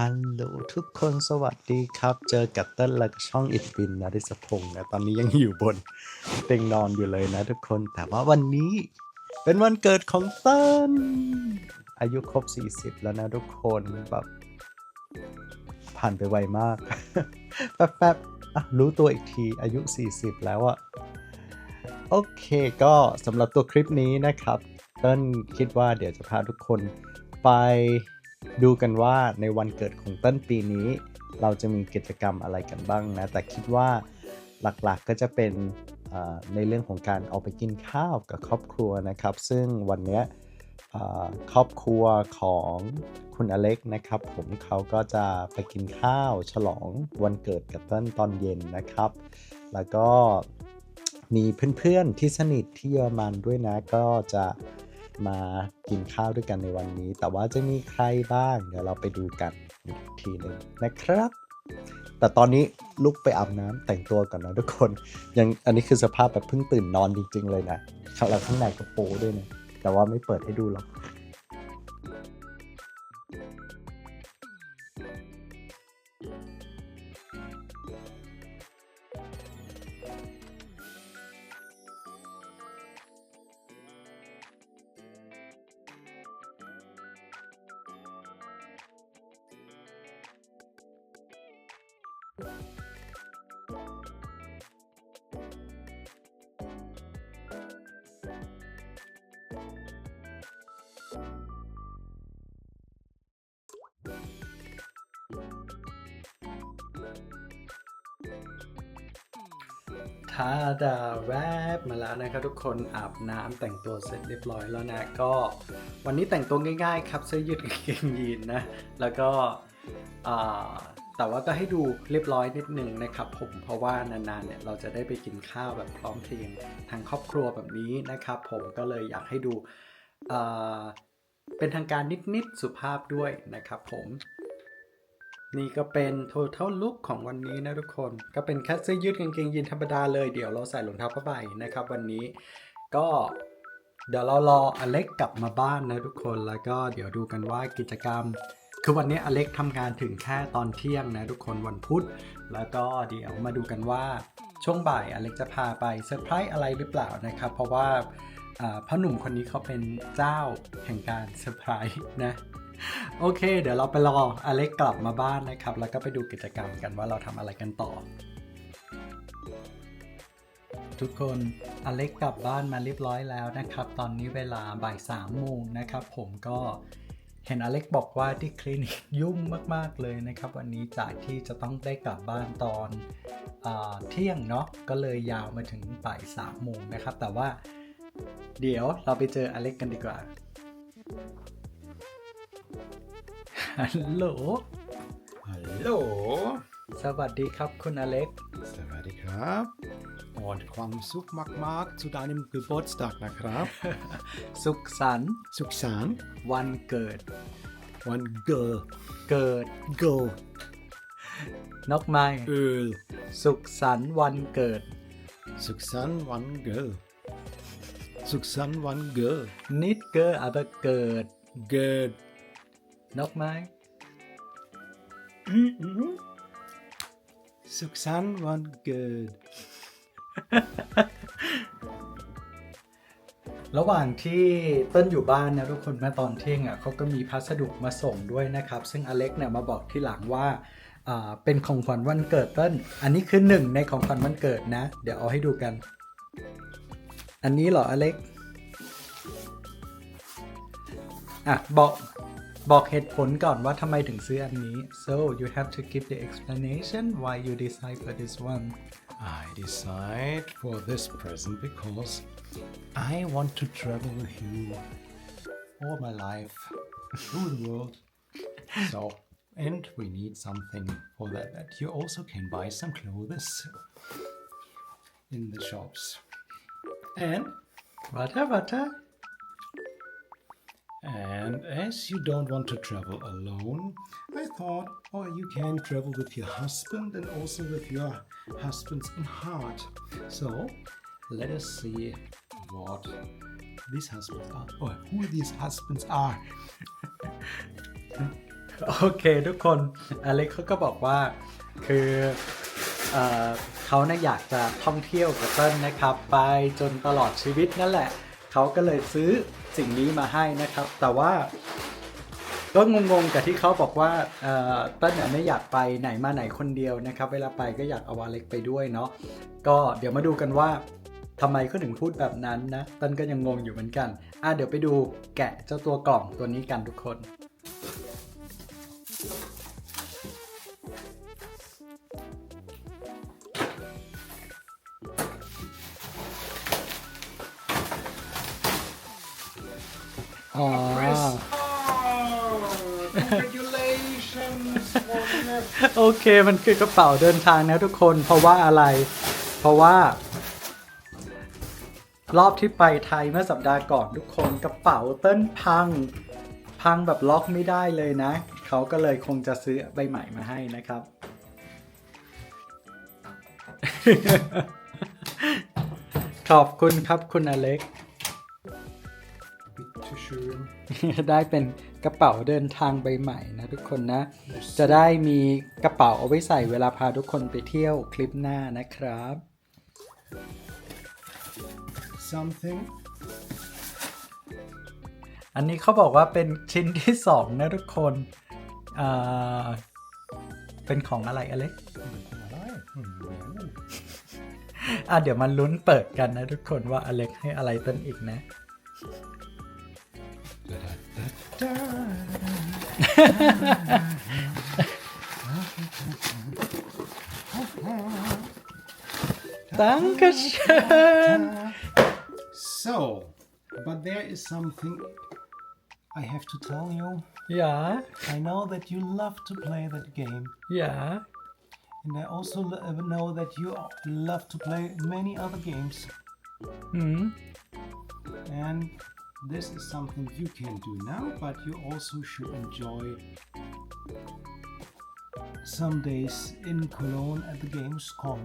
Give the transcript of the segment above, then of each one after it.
ฮัลโหลทุกคนสวัสดีครับ เจอกับเต้นและก็ช่องอิดบินนะดิสพงศ์นะตอนนี้ยังอยู่บนเตียงนอนอยู่เลยนะทุกคนแต่ว่าวันนี้เป็นวันเกิดของเต้นอายุครบ 40 แล้วนะทุกคนแบบผ่านไปไวมาก แป๊บๆรู้ตัวอีกทีอายุ 40 แล้วอะโอเคก็สำหรับตัวคลิปนี้นะครับ เต้นคิดว่าเดี๋ยวจะพาทุกคนไป ดูกันว่าในวันเกิดของเต้นปีนี้ เราจะมีกิจกรรมอะไรกันบ้างนะ แต่คิดว่าหลักๆก็จะเป็นในเรื่องของการออกไปกินข้าวกับครอบครัวนะครับ ซึ่งวันเนี้ยครอบครัวของคุณอเล็กนะครับ ผมเขาก็จะไปกินข้าวฉลองวันเกิดกับเต้นตอนเย็นนะครับ แล้วก็มีเพื่อนๆที่สนิทที่เยอรมันด้วยนะก็จะ มากินข้าวด้วยกันในวันนี้ แต่ว่าจะมีใครบ้าง เดี๋ยวเราไปดูกันอีกทีหนึ่งนะครับ แต่ตอนนี้ลุกไปอาบน้ำแต่งตัวก่อนนะทุกคน ยังอันนี้คือสภาพแบบเพิ่งตื่นนอนจริง ๆ เลยนะข้างหลังข้างในก็โป้ด้วยนะ แต่ว่าไม่เปิดให้ดูหรอก ทาดาแรปมาแล้วนะครับทุกคนอาบน้ำแต่งตัวเสร็จเรียบร้อยแล้วนะก็ วันนี้แต่งตัวง่ายๆครับเสื้อยืดกางเกงยีนนะ แล้วก็แต่ว่าก็ให้ดูเรียบร้อยนิดนึงนะครับผมเพราะว่านานๆเนี่ยเราจะได้ไปกินข้าวแบบพร้อมเพรียงทางครอบครัวแบบนี้นะครับ ผมก็เลยอยากให้ดูเป็นทางการนิดๆสุภาพด้วยนะครับผม นี่ก็เป็น total look ของวันนี้นะทุกคน ก็เป็นแค่เสื้อยืดกางเกงยีนธรรมดาเลยเดี๋ยวเราใส่รองเท้าผ้าใบนะครับวันนี้ก็เดี๋ยวเรารออเล็กกลับมาบ้านนะทุกคนแล้วก็เดี๋ยวดูกันว่ากิจกรรม คือวันนี้อเล็กทำงานถึงแค่ตอนเที่ยงนะทุกคนวันพุธ แล้วก็เดี๋ยวมาดูกันว่าช่วงบ่ายอเล็กจะพาไปเซอร์ไพรส์อะไรหรือเปล่านะครับ เพราะว่าอ่าพ่อหนุ่มคนนี้เขาเป็นเจ้าแห่งการเซอร์ไพรส์นะ โอเค เดี๋ยวเราไปรออเล็กกลับมาบ้านนะครับ แล้วก็ไปดูกิจกรรมกันว่าเราทำอะไรกันต่อ ทุกคนอเล็กกลับบ้านมาเรียบร้อยแล้วนะครับ ตอนนี้เวลาบ่ายสามโมงนะครับ ผมก็เห็นอเล็กบอกว่าที่คลินิกยุ่งมาก ๆ เลยนะครับ วันนี้จากที่จะต้องได้กลับบ้านตอนอเที่ยงเนาะก็เลยยาวมาถึงบ่ายสามโมงนะครับ แต่ว่าเดี๋ยวเราไปเจออเล็กกันดีกว่า ฮัลโหล Hallo! สวัสดีครับคุณอเล็ก Savadi Krab. Und Kwam Suk Mak Mak zu deinem Geburtstag, na Krab. สุขสันต์ Suksan. วันเกิด One Girl. เกิด Girl. นกไม้ Öl. สุขสันต์ วันเกิด Suksan One Girl. Suksan One Girl. นิดเกอร์อาเบเกิด Good. นกไม้ Suksan One Good. ระหว่างที่เต้นอยู่บ้านนะทุกคนเมื่อตอนเที่ยงอะเขาก็มีพัสดุมาส่งด้วยนะครับ ซึ่งอเล็กเนี่ยมาบอกที่หลังว่าอ่าเป็นของขวัญวันเกิดเต้น อันนี้คือหนึ่งในของขวัญวันเกิดนะ เดี๋ยวเอาให้ดูกัน อันนี้เหรออเล็ก อะบอก บอกเหตุผลก่อนว่าทำไมถึงซื้ออันนี้ so you have to give the explanation why you decide for this one I decide for this present because I want to travel with you all my life through the world. So, and we need something for that. That you also can buy some clothes in the shops. And water water and as you don't want to travel alone, I thought, oh, you can travel with your husband and also with your husband's in heart. So let us see what these husbands are, or who these husbands are. โอเคทุกคนอเล็กเขาก็บอกว่าคือเออเขาเนี่ยอยากจะท่องเที่ยวกับเต้นนะครับ ไปจนตลอดชีวิตนั่นแหละ เขาก็เลยซื้อสิ่งนี้มาให้นะครับ แต่ว่าก็งงๆกับที่เขาบอกว่าเอ่อต้นเนี่ยไม่อยากไปไหนมาไหนคนเดียวนะครับ เวลาไปก็อยากเอาอเล็กไปด้วยเนาะก็เดี๋ยวมาดูกันว่าทำไมเขาถึงพูดแบบนั้นนะต้นก็ยังงงอยู่เหมือนกันอะเดี๋ยวไปดูแกะเจ้าตัวกล่องตัวนี้กันทุกคน อ๋อ congratulations for your โอเคมันคือกระเป๋าเดินทางนะทุกคนเพราะว่าอะไร เพราะว่า รอบที่ไปไทยเมื่อสัปดาห์ก่อนทุกคนกระเป๋าเต้นพัง พังแบบล็อกไม่ได้เลยนะ เขาก็เลยคงจะซื้อใบใหม่มาให้นะครับ ขอบคุณครับคุณอเล็ก ได้เป็นกระเป๋าเดินทางใบใหม่นะทุกคนนะ จะได้มีกระเป๋าเอาไว้ใส่เวลาพาทุกคนไปเที่ยวคลิปหน้านะครับ Something อันนี้เขาบอกว่าเป็นชิ้นที่สองนะทุกคนอ่าเป็นของอะไรอเล็กอะเดี๋ยวมันลุ้นเปิดกันนะทุกคนว่าอเล็กให้อะไรต้นอีกนะ Dankeschön. So, but there is something I have to tell you. Yeah. I know that you love to play that game. Yeah. And I also uh, know that you love to play many other games. Hmm. And this is something you can do now, but you also should enjoy some days in Cologne at the Gamescom.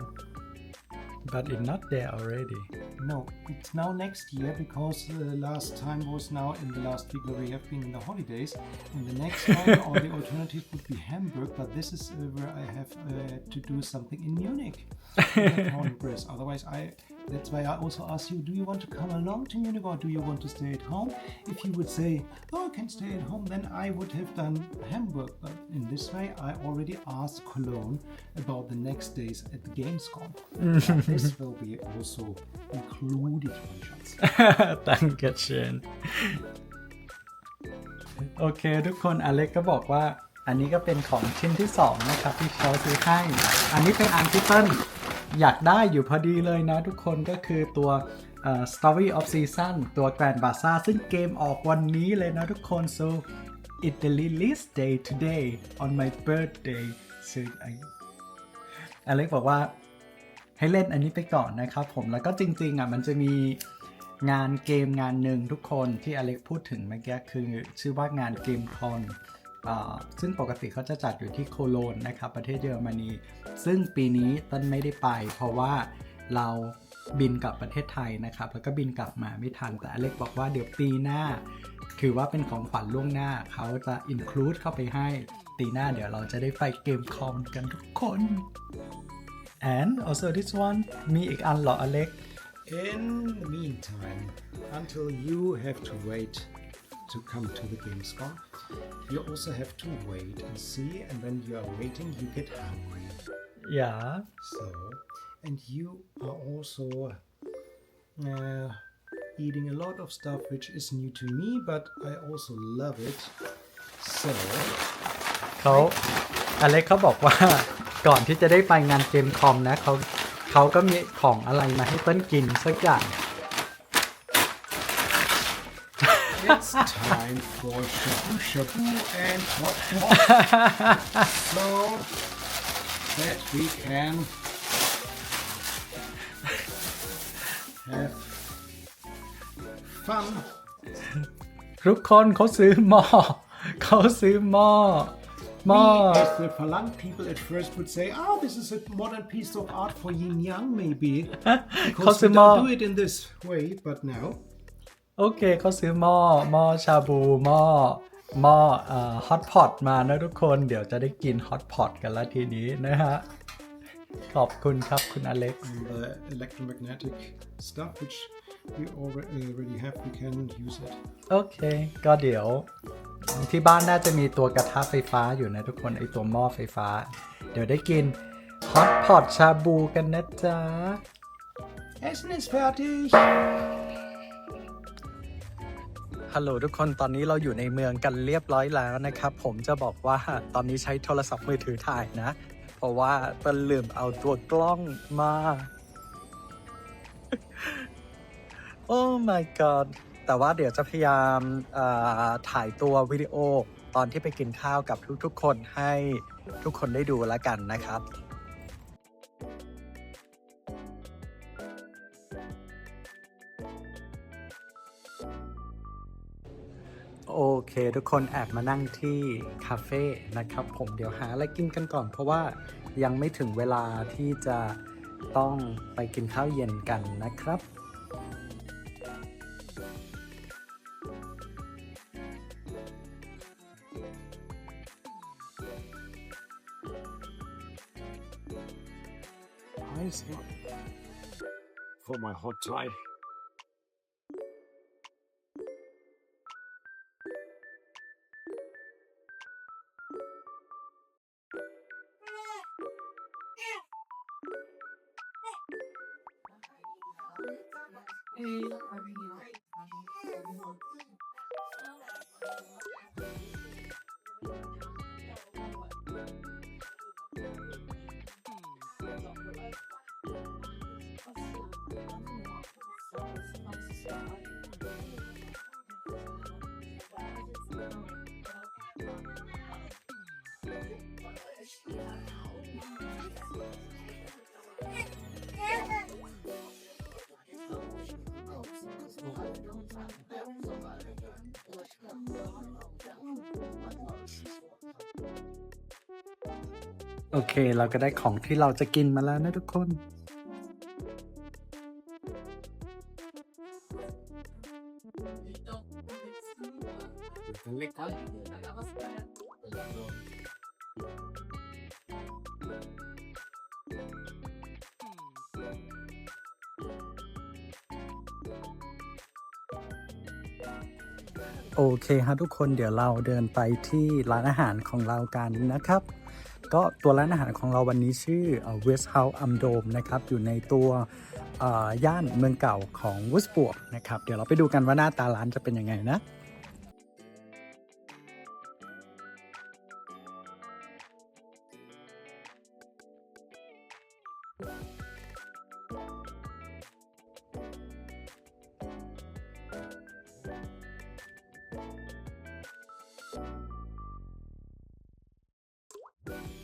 but it's not there already No, it's now next year because the last time was now in the last week where we have been in the holidays. And the next one or the alternative would be Hamburg, but this is uh, where I have uh, to do something in Munich. Otherwise, I that's why I also ask you: Do you want to come along to Munich or do you want to stay at home? If you would say, "Oh, I can stay at home," then I would have done Hamburg. But in this way, I already asked Cologne about the next days at the Gamescom. But this will be also included, my friends. ตั้งกระเชนโอเคทุกคนอเล็กก็บอกว่า อันนี้ก็เป็นของชิ้นที่ 2 นะครับ ที่เขาซื้อให้ อันนี้เป็นอันที่เติ้ล อยากได้อยู่พอดีเลยนะทุกคนก็คือตัว Story of Season ตัว Grand Bazaar ซึ่งเกมออกวันนี้เลยนะทุกคน so it the release day today on my birthday so I อเล็กบอกว่าให้เล่นอันนี้ไปก่อนนะครับผมแล้วก็จริงๆอะมันจะมีงานเกมงานหนึ่งทุกคนที่อเล็กพูดถึงเมื่อกี้คือชื่อว่างานเกมคอน ซึ่งปกติเขาจะจัดอยู่ที่โคโลนนะครับประเทศเยอรมนี ซึ่งปีนี้ต้นไม่ได้ไป เพราะว่าเราบินกลับประเทศไทยนะครับ แล้วก็บินกลับมาไม่ทัน แต่อเล็กบอกว่าเดี๋ยวปีหน้า ถือว่าเป็นของขวัญล่วงหน้า เขาจะ include เข้าไปให้ปีหน้าเดี๋ยวเราจะได้ไปเกมคอมกันทุกคน and also this one มีอีกอันเหรออเล็ก In the meantime, until you have to wait to come to the Gamescom, you also have to wait and see, and when you are waiting, you get hungry. อย่า So, and you are also uh, eating a lot of stuff which is new to me, but I also love it. So, เขาอเล็กเขาบอกว่า ก่อนที่จะได้ไปงานเกมคอมนะเขาเขาก็มีของอะไรมาให้เปิ้ลกินสักอย่าง it's time for shabu shabu and hot hot. so that we can have fun. ทุกคนเขาซื้อหม้อ เขาซื้อหม้อหม้อ We, as the Falang people at first would say, oh, this is a modern piece of art for yin yang, maybe. Because we Cosimo. don't do it in this way, but now. โอเคเขาซื้อหม้อหม้อชาบูหม้อหม้อเอ่อฮอตพอตมานะทุกคน เดี๋ยวจะได้กินฮอตพอตกันแล้วทีนี้นะฮะ ขอบคุณครับคุณอเล็กซ์ And the electromagnetic stuff which we already already have, we can use it. โอเค ก็เดี๋ยว ที่บ้านน่าจะมีตัวกระทะไฟฟ้าอยู่นะทุกคน ไอตัวหม้อไฟฟ้า เดี๋ยวได้กินฮอตพอตชาบูกันนะจ๊ะ Essen ist fertig! ฮัลโหลทุกคนตอนนี้เราอยู่ในเมืองกันเรียบร้อยแล้วนะครับ ผมจะบอกว่าตอนนี้ใช้โทรศัพท์มือถือถ่ายนะ เพราะว่าต้นลืมเอาตัวกล้องมา โอ้ my god แต่ว่าเดี๋ยวจะพยายามถ่ายตัววิดีโอตอนที่ไปกินข้าวกับทุกๆคนให้ทุกคนได้ดูแล้วกันนะครับ โอเค ทุกคนแอบมานั่งที่คาเฟ่นะครับ ผมเดี๋ยวหาอะไรกินกันก่อน เพราะว่ายังไม่ถึงเวลาที่จะต้องไปกินข้าวเย็นกันนะครับ Eyes for my hot tie. โอเค เราก็ได้ของที่เราจะกินมาแล้วนะทุกคน ฮะทุกคนเดี๋ยวเราเดินไปที่ร้านอาหารของเรากันนะครับ ก็ตัวร้านอาหารของเราวันนี้ชื่อ West House Am d o m นะครับ อยู่ในตัวย่านเมืองเก่าของวุสบวกนะครับ เดี๋ยวเราไปดูกันว่าหน้าตาร้านจะเป็นยังไงนะ Bye.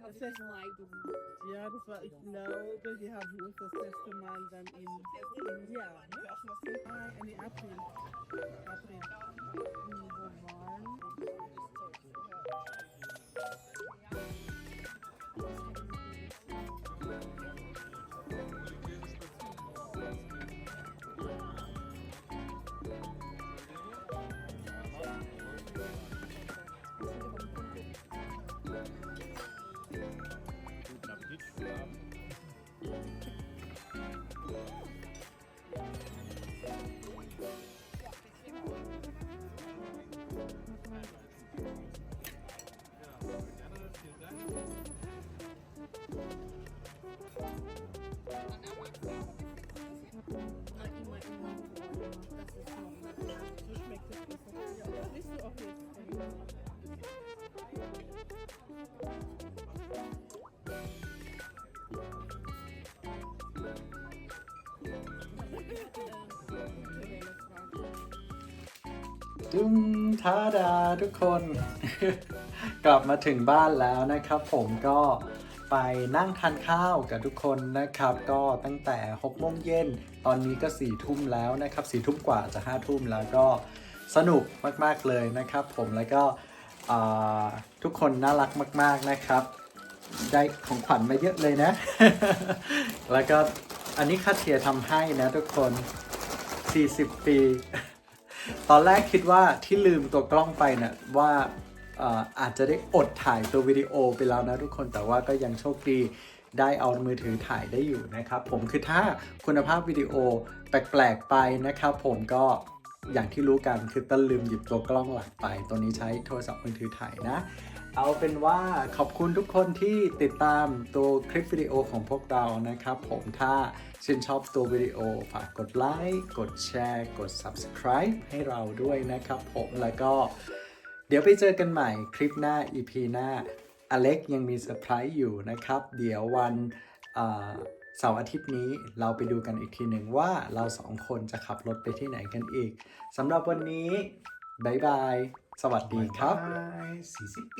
Das ist, ja, das war, ich glaube, die haben uns das letzte Mal dann in, in ja, ne? Ah, in April. April. Hm, Wo waren? ดุมทาดาทุกคน กลับมาถึงบ้านแล้วนะครับผมก็ไปนั่งทานข้าวกับทุกคนนะครับ ก็ตั้งแต่6โมงเย็นตอนนี้ก็4ทุ่มแล้วนะครับ4ทุ่มกว่าจะ5ทุ่มแล้วก็สนุกมากๆเลยนะครับ ผมแล้วก็ทุกคนน่ารักมาก ๆนะครับ ได้ของขวัญมาเยอะเลยนะ แล้วก็อันนี้คาเทียทำให้นะทุกคน 40 ปี ตอนแรกคิดว่าที่ลืมตัวกล้องไปนะ่ะว่าเอ่ออาจจะได้อดถ่ายตัววิดีโอไปแล้วนะทุกคนแต่ว่าก็ยังโชคดีได้เอามือถือถ่ายได้อยู่นะครับผมคือถ้าคุณภาพวิดีโอแปลกๆไปนะครับผมก็อย่างที่รู้กันคือต้นลืมหยิบตัวกล้องหลักไป ตัวนี้ใช้โทรศัพท์มือถือถ่ายนะ เอาเป็นว่าขอบคุณทุกคนที่ติดตามตัวคลิปวิดีโอของพวกเรานะครับ ผมถ้าชื่นชอบตัววิดีโอ ฝากกดไลค์กดแชร์ กด subscribe ให้เราด้วยนะครับผมแล้วก็เดี๋ยวไปเจอกันใหม่คลิปหน้า EP หน้าอเล็กยังมีเซอร์ไพรส์อยู่นะครับ เดี๋ยววันเสาร์อาทิตย์นี้เราไปดูกันอีกทีหนึ่งว่าเราสองคนจะขับรถไปที่ไหนกันอีกสำหรับวันนี้บายบาย สวัสดีครับ Bye. CCP.